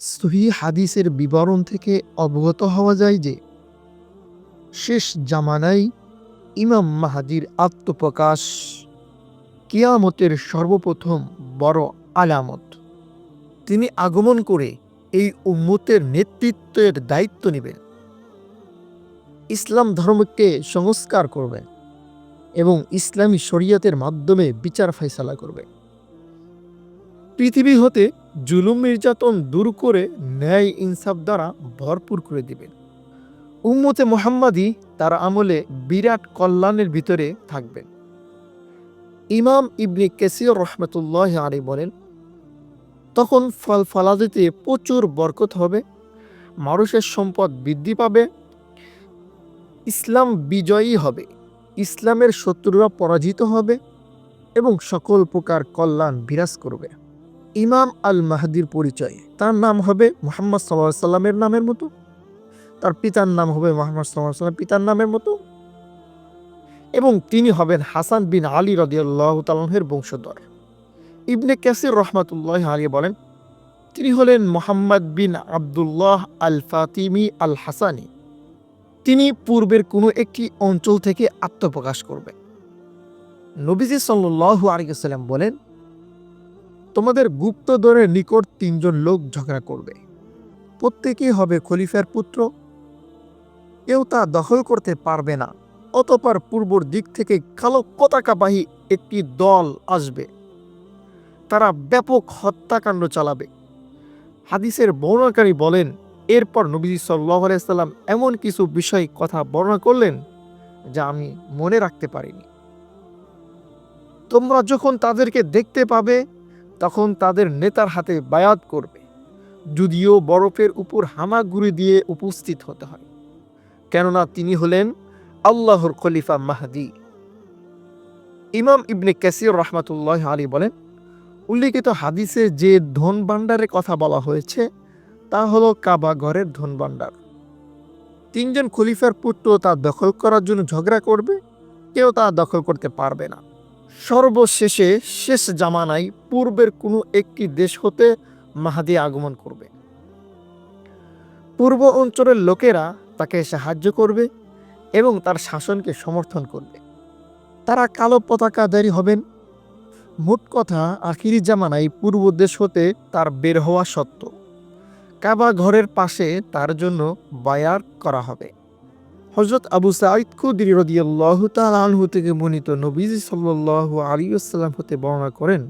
সহি হাদিসের বিবরণ থেকে অবগত হওয়া যায় যে, শেষ জামানায় ইমাম মাহাদির আত্মপ্রকাশ কিয়ামতের সর্বপ্রথম বড় আলামত। তিনি আগমন করে এই উম্মতের নেতৃত্বের দায়িত্ব নেবেন। ইসলাম ধর্মকে সংস্কার করবেন এবং ইসলামী শরীয়তের মাধ্যমে বিচার ফয়সালা করবে। পৃথিবী হতে জুলুম নির্যাতন দূর করে ন্যায় ইনসাফ দ্বারা ভরপুর করে দিবেন। উম্মতে মোহাম্মদী তার আমলে বিরাট কল্যাণের ভিতরে থাকবেন। ইমাম ইবনে কেসির রহমতুল্লাহ আলী বলেন, তখন ফল ফলাদিতে প্রচুর বরকত হবে, মানুষের সম্পদ বৃদ্ধি পাবে, ইসলাম বিজয়ী হবে, ইসলামের শত্রুরা পরাজিত হবে এবং সকল প্রকার কল্যাণ বিরাজ করবে। ইমাম আল মাহাদির পরিচয়। তার নাম হবে মোহাম্মদ সাল্লাহ সাল্লামের নামের মতো। তার পিতার নাম হবে মোহাম্মদ সাল্লাহ সাল্লাম পিতার নামের মতো। এবং তিনি হবেন হাসান বিন আলী রদিয়াল্লাহ তালহের বংশধর। ইবনে কাসির রহমাতুল্লাহ আলী বলেন, তিনি হলেন মোহাম্মদ বিন আবদুল্লাহ আল ফাতিমি আল হাসানি তিনি পূর্বের কোনো একটি অঞ্চল থেকে আত্মপ্রকাশ করবেন। নবীজি সাল্লু আলিয়াল্লাম বলেন তোমাদের গুপ্তদরের নিকট তিনজন লোক ঝগড়া করবে। প্রত্যেকেই হবে খলিফার পুত্র। কেউ তা দখল করতে পারবে না, অতপর পূর্বর দিক থেকে কালো পতাকাবাহী একটি দল আসবে। তারা ব্যাপক হত্যাকাণ্ড চালাবে। হাদিসের বর্ণনাকারী বলেন, এরপর নবীজি সাল্লাহ আলাইসাল্লাম এমন কিছু বিষয় কথা বর্ণনা করলেন, যা আমি মনে রাখতে পারিনি। তোমরা যখন তাদেরকে দেখতে পাবে তখন তাদের নেতার হাতে বায়াত করবে। যদিও বরফের উপর হামাগুড়ি দিয়ে উপস্থিত হতে হয়। কেননা তিনি হলেন আল্লাহর খলিফা মাহাদি। ইমাম ইবনে কাসির রহমাতুল্লাহ আলী বলেন, উল্লিখিত হাদিসে যে ধন ভাণ্ডারের কথা বলা হয়েছে, তা হলো কাবা ঘরের ধন ভাণ্ডার তিনজন খলিফার পুত্র তা দখল করার জন্য ঝগড়া করবে, কেউ তা দখল করতে পারবে না। সর্বশেষে শেষ জামানায় পূর্বের কোনো একটি দেশ হতে মাহাদি আগমন করবে। পূর্ব অঞ্চলের লোকেরা তাকে সাহায্য করবে এবং তার শাসনকে সমর্থন করবে। তারা কালো পতাকাধারী হবেন। মোট কথা, আখিরি জামানায় পূর্ব দেশ হতে তার বের হওয়া সত্য কাবা ঘরের পাশে তার জন্য বায়ার করা হবে। হজরত আবু সাঈদ খুদির রদিয়াল্লাহ তালহু থেকে বর্ণিত নবীজি সাল্লাহ আলী আসসালাম হতে বর্ণনা করেন,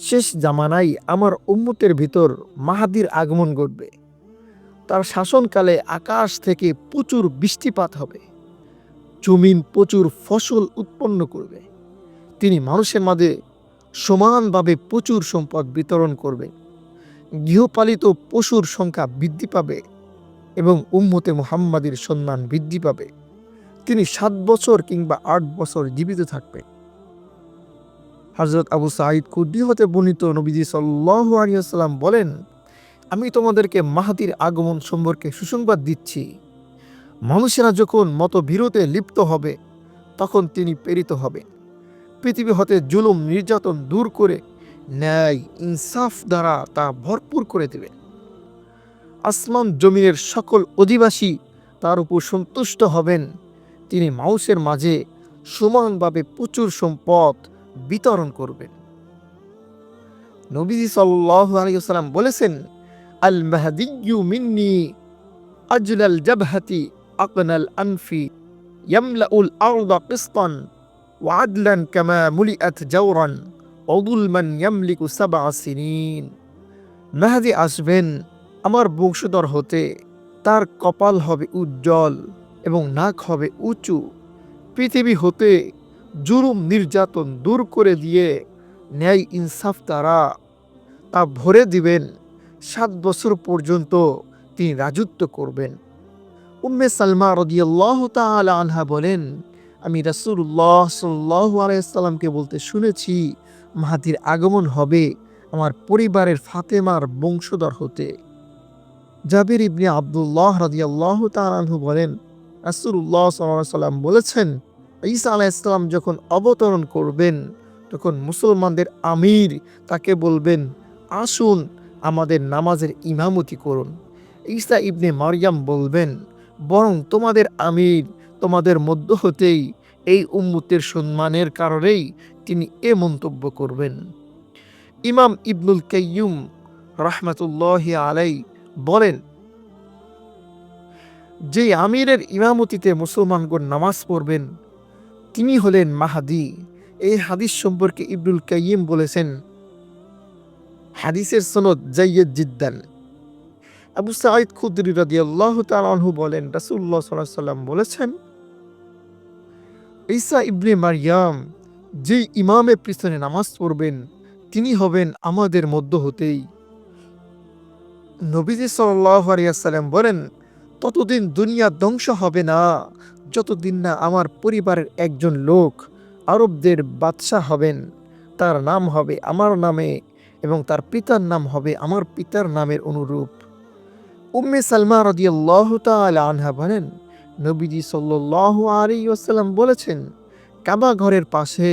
শেষ জামানাই আমার উম্মতের ভিতর মাহাদির আগমন ঘটবে। তার শাসনকালে আকাশ থেকে প্রচুর বৃষ্টিপাত হবে। জমিন প্রচুর ফসল উৎপন্ন করবে। তিনি মানুষের মাঝে সমানভাবে প্রচুর সম্পদ বিতরণ করবে গৃহপালিত পশুর সংখ্যা বৃদ্ধি পাবে। এবং উম্মতে মোহাম্মদের সম্মান বৃদ্ধি পাবে। তিনি সাত বছর কিংবা আট বছর জীবিত থাকবে। হজরত আবু সাঈদ কুদ্দি হতে বর্ণিত নবীজি আলিয়াল্লাম বলেন, আমি তোমাদেরকে মাহাতির আগমন সম্পর্কে সুসংবাদ দিচ্ছি। মানুষেরা যখন মতবিরোধে লিপ্ত হবে, তখন তিনি প্রেরিত হবে পৃথিবী হতে জুলুম, নির্যাতন দূর করে ন্যায়, ইনসাফ দ্বারা তা ভরপুর করে দেবে আসমান জমিনের সকল অধিবাসী তার উপর সন্তুষ্ট হবেন। তিনি মাউসের মাঝে সমানভাবে প্রচুর সম্পদ বিতরণ করবেন। নবীজি সাল্লু আলিয়াল্লাম বলেছেন, আল মাহাদিউ মিন্নি আজলাল জাবহাতি আকনাল আনফি ইয়ামলাউল আউদা কিস্তান ওয়াদলান কামা মুলিআত জাওরান অদুলমান ইয়ামলিকু সাবআ সিনিন। মাহাদি আসবেন আমার বংশধর হতে তার কপাল হবে উজ্জ্বল এবং নাক হবে উঁচু। পৃথিবী হতে জুলুম নির্যাতন দূর করে দিয়ে ন্যায় ইনসাফ দ্বারা তা ভরে দিবেন, সাত বছর পর্যন্ত তিনি রাজত্ব করবেন। উম্মে সালমা রদিয়াল্লাহ তাআলা আনহা বলেন, আমি রাসূলুল্লাহ সাল্লাল্লাহু আলাইহি সাল্লামকে বলতে শুনেছি, মাহাদির আগমন হবে আমার পরিবারের ফাতেমার বংশধর হতে। জাবির ইবনে আবদুল্লাহ রাদিয়াল্লাহ তাআলাহু বলেন সাল্লাল্লাহু সাল্লাম বলেছেন, ঈসা আলাইহিসসালাম যখন অবতরণ করবেন, তখন মুসলমানদের আমির তাকে বলবেন, আসুন আমাদের নামাজের ইমামতি করুন। ঈসা ইবনে মারিয়াম বলবেন, বরং তোমাদের আমির তোমাদের মধ্য হতেই এই উম্মতের সম্মানের কারণেই তিনি এ মন্তব্য করবেন। ইমাম ইবনুল কাইয়ুম রহমতুল্লাহ আলাই বলেন যে আমিরের ইমামতিতে মুসলমানগণ নামাজ পড়বেন, তিনি হলেন মাহাদি। এই হাদিস সম্পর্কে ইবনুল কাইয়িম বলেছেন, হাদিসের সনদ জাইয়দ জিদ্দান। আবু সাঈদ খুদরি রাদিয়াল্লাহু তাআলা আনহু বলেন আলাইহি সাল্লাম বলেছেন, ঈসা ইবনে মারইয়াম যে ইমামের পিছনে নামাজ পড়বেন, তিনি হবেন আমাদের মধ্য হতেই। নবীজি সাল্লাম বলেন, ততদিন দুনিয়া ধ্বংস হবে না। যতদিন না আমার পরিবারের একজন লোক আরবদের বাদশাহ হবেন, তার নাম হবে আমার নামে এবং তার পিতার নাম হবে আমার পিতার নামের অনুরূপ। উম্মে সালমা রদিয়াল্লাহ আনহা বলেন, নবীজি আলাইহি ওয়াসাল্লাম বলেছেন, কাবা ঘরের পাশে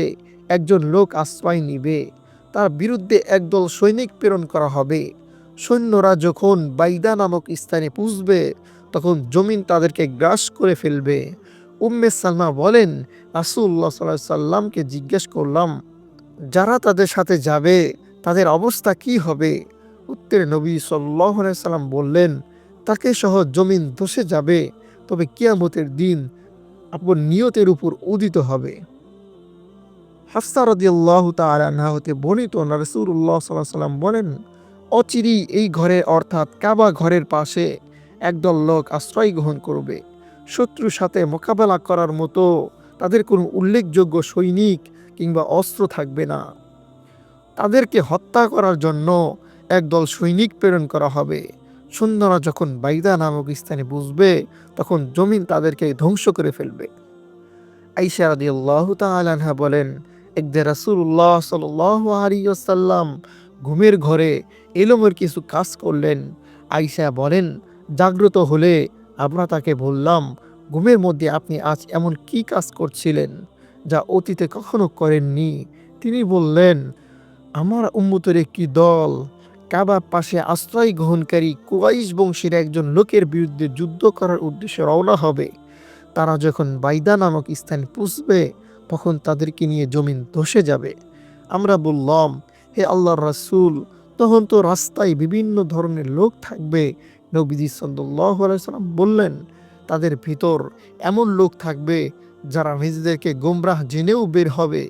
একজন লোক আশ্রয় নিবে, তার বিরুদ্ধে একদল সৈনিক প্রেরণ করা হবে। সৈন্যরা যখন বাইদা নামক স্থানে পুষবে তখন জমিন তাদেরকে গ্রাস করে ফেলবে। উম্মে সালমা বলেন রাসুল্লাহ সাল্লাহ সাল্লামকে জিজ্ঞেস করলাম, যারা তাদের সাথে যাবে, তাদের অবস্থা কি হবে? উত্তরে নবী সাল্লাহ সাল্লাম বললেন, তাকে সহ জমিন ধসে যাবে, তবে কিয়ামতের দিন আপন নিয়তের উপর উদিত হবে। হাফসা রদিয়াল্লাহ তালা হতে বর্ণিত না রসুল্লাহ সাল্লাহ সাল্লাম বলেন অচিরি এই ঘরে, অর্থাৎ কাবা ঘরের পাশে, একদল লোক আশ্রয় গ্রহণ করবে। শত্রুর সাথে মোকাবেলা করার মতো তাদের কোনো উল্লেখযোগ্য সৈনিক কিংবা অস্ত্র থাকবে না। তাদেরকে হত্যা করার জন্য একদল সৈনিক প্রেরণ করা হবে। সৈন্যরা যখন বাইদা নামক স্থানে বুঝবে তখন জমিন তাদেরকে ধ্বংস করে ফেলবে। বলেন, একদিন রাসুল্লাহ ওয়াসাল্লাম ঘুমের ঘরে এলোমের কিছু কাজ করলেন। আইসা বলেন, জাগ্রত হলে আমরা তাকে বললাম, ঘুমের মধ্যে আপনি আজ এমন কি কাজ করছিলেন যা অতীতে কখনো করেননি? তিনি বললেন, আমার উম্মতের একটি দল কাবার পাশে আশ্রয় গ্রহণকারী কুয়াইশ বংশের একজন লোকের বিরুদ্ধে যুদ্ধ করার উদ্দেশ্যে রওনা হবে। তারা যখন বাইদা নামক স্থানে পুষবে, তখন তাদেরকে নিয়ে জমিন ধসে যাবে। আমরা বললাম, হে আল্লাহর রাসূল তখন তো রাস্তায় বিভিন্ন ধরনের লোক থাকবে। নবীজি সাল্লাহ সাল্লাম বললেন, তাদের ভিতর এমন লোক থাকবে যারা নিজেদেরকে গোমরাহ জেনেও বের হবে,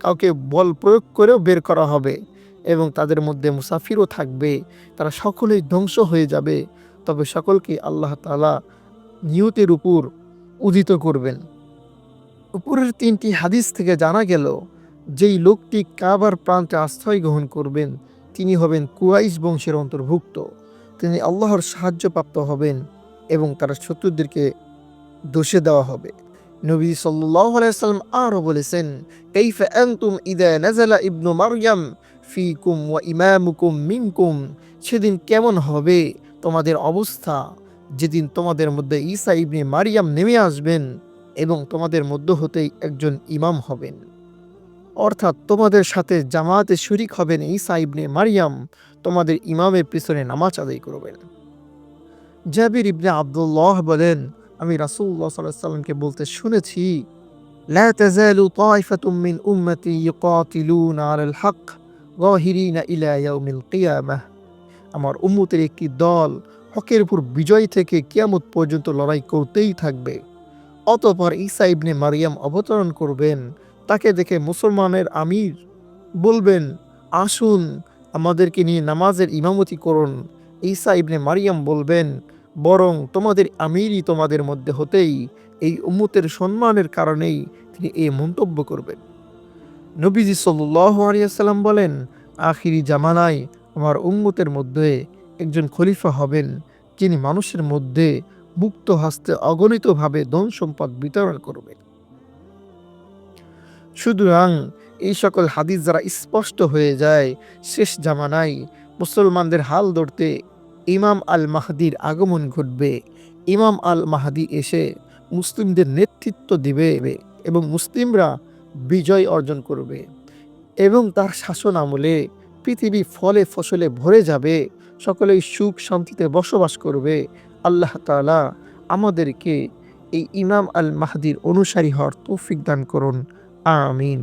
কাউকে বল প্রয়োগ করেও বের করা হবে এবং তাদের মধ্যে মুসাফিরও থাকবে। তারা সকলেই ধ্বংস হয়ে যাবে, তবে সকলকে আল্লাহ তালা নিয়তের উপর উদিত করবেন। উপরের তিনটি হাদিস থেকে জানা গেল, যেই লোকটি কাবার প্রান্তে আশ্রয় গ্রহণ করবেন তিনি হবেন কুয়াইশ বংশের অন্তর্ভুক্ত। তিনি আল্লাহর সাহায্যপ্রাপ্ত হবেন এবং তার শত্রুদেরকে দোষে দেওয়া হবে। নবী সাল্লাম আরও বলেছেন আনতুম নাযালা ইবনু মারইয়াম ফিকুম ওয়া ইমামুকুম মিনকুম। সেদিন কেমন হবে তোমাদের অবস্থা? যেদিন তোমাদের মধ্যে ঈসা ইবনে মারিয়াম নেমে আসবেন এবং তোমাদের মধ্য হতেই একজন ইমাম হবেন। অর্থাৎ তোমাদের সাথে জামাতে শরিক হবেন ঈসা ইবনে মারিয়াম তোমাদের ইমামের পিছনে নামাজ আদায় করবেন জাবির ইবনে আবদুল্লাহ বলেন আমি রাসূলুল্লাহ সাল্লাল্লাহু আলাইহি সাল্লামকে বলতে শুনেছি لا تزال طائفة من أمتي يقاتلون على الحق ظاهرين إلى يوم القيامة আমার উম্মতের একটি দল হকের উপর বিজয় থেকে কিয়ামত পর্যন্ত লড়াই করতেই থাকবে অতপর ঈসা ইবনে মারিয়াম অবতরণ করবেন তাকে দেখে মুসলমানের আমির বলবেন, আসুন, আমাদেরকে নিয়ে নামাজের ইমামতি করুন। ঈসা ইবনে মারিয়াম বলবেন, বরং তোমাদের আমিরই তোমাদের মধ্যে হতেই এই উম্মতের সম্মানের কারণেই তিনি এই মন্তব্য করবেন। নবীজি সাল্লাহ বলেন, আখিরি জামানায় আমার উম্মতের মধ্যে একজন খলিফা হবেন, যিনি মানুষের মধ্যে মুক্ত হাস্তে অগণিতভাবে ধন সম্পদ বিতরণ করবেন। সুতরাং এই সকল হাদিস যারা স্পষ্ট হয়ে যায় শেষ জামানায় মুসলমানদের হাল ধরতে ইমাম আল মাহাদির আগমন ঘটবে। ইমাম আল মাহাদি এসে মুসলিমদের নেতৃত্ব দিবে এবং মুসলিমরা বিজয় অর্জন করবে এবং তার শাসন আমলে পৃথিবী ফলে ফসলে ভরে যাবে, সকলেই সুখ শান্তিতে বসবাস করবে। আল্লাহ তাআলা আমাদেরকে এই ইমাম আল মাহাদির অনুসারী হওয়ার তৌফিক দান করুন। আমিন